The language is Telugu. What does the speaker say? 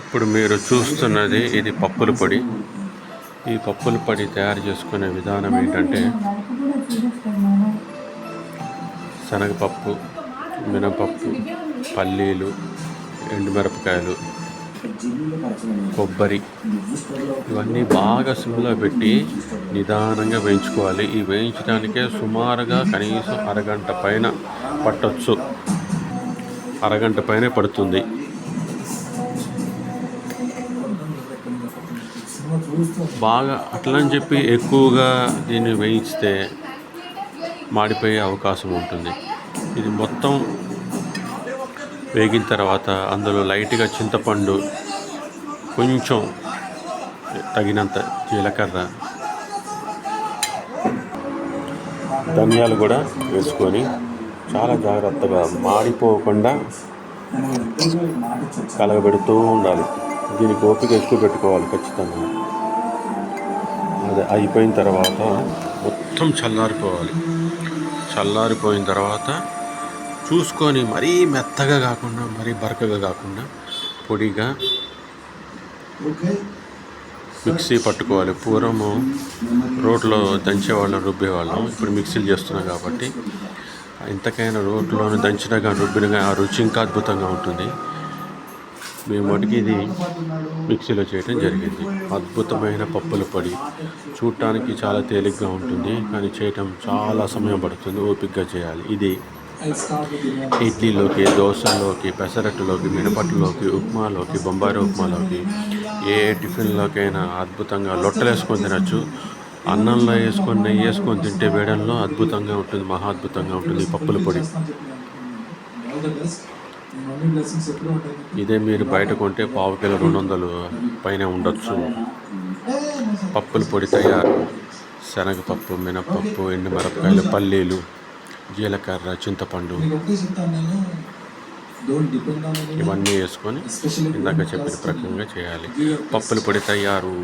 ఇప్పుడు మీరు చూస్తున్నది ఇది పప్పుల పొడి. ఈ పప్పుల పొడి తయారు చేసుకునే విధానం ఏంటంటే శనగపప్పు మినపప్పు పల్లీలు ఎండుమిరపకాయలు కొబ్బరి ఇవన్నీ బాగా సిమ్లో పెట్టి నిదానంగా వేయించుకోవాలి. ఈ వేయించడానికే సుమారుగా కనీసం అరగంట పైన పట్టొచ్చు. అరగంట పైనే పడుతుంది. బాగా అట్లని చెప్పి ఎక్కువగా దీన్ని వేయించితే మాడిపోయే అవకాశం ఉంటుంది. ఇది మొత్తం వేగిన తర్వాత అందులో లైట్గా చింతపండు కొంచెం తగినంత జీలకర్ర ధనియాలు కూడా వేసుకొని చాలా జాగ్రత్తగా మాడిపోకుండా కలగబెడుతూ ఉండాలి. దీనికి ఓపిక ఎక్కువ పెట్టుకోవాలి ఖచ్చితంగా. అది అయిపోయిన తర్వాత మొత్తం చల్లారిపోవాలి. చల్లారిపోయిన తర్వాత చూసుకొని మరీ మెత్తగా కాకుండా మరీ బరకగా కాకుండా పొడిగా మిక్సీ పట్టుకోవాలి. పూర్వము రోట్లో దంచేవాళ్ళం రుబ్బేవాళ్ళం. ఇప్పుడు మిక్సీలు చేస్తున్నాం కాబట్టి ఇంతకైనా రోట్లోనే దంచినా కానీ రుబ్బినగా ఆ రుచి ఇంకా అద్భుతంగా ఉంటుంది. మేము మటుకి ఇది మిక్సీలో చేయడం జరిగింది. అద్భుతమైన పప్పుల పొడి. చూడటానికి చాలా తేలిగ్గా ఉంటుంది కానీ చేయటం చాలా సమయం పడుతుంది. ఓపికగా చేయాలి. ఇది ఇడ్లీలోకి దోశలోకి పెసరట్టులోకి మినపట్టులోకి ఉప్మాలోకి బొంబాయి ఉప్మాలోకి ఏ టిఫిన్లోకైనా అద్భుతంగా లొట్టలు వేసుకొని తినచ్చు. అన్నంలో వేసుకొని నెయ్యి వేసుకొని తింటే వేడంలో అద్భుతంగా ఉంటుంది మహా అద్భుతంగా ఉంటుంది పప్పుల పొడి. ఇదే మీరు బయట కొంటే పావు కిలో రెండు వందలు పైన ఉండొచ్చు. పప్పుల పొడి తయారు. శనగపప్పు మినపప్పు ఎండు మిరపకాయలు పల్లీలు జీలకర్ర చింతపండు. ఇవన్నీ వేసుకొని ఇందాక చెప్పిన ప్రకారంగా చేయాలి. పప్పుల పొడి తయారు.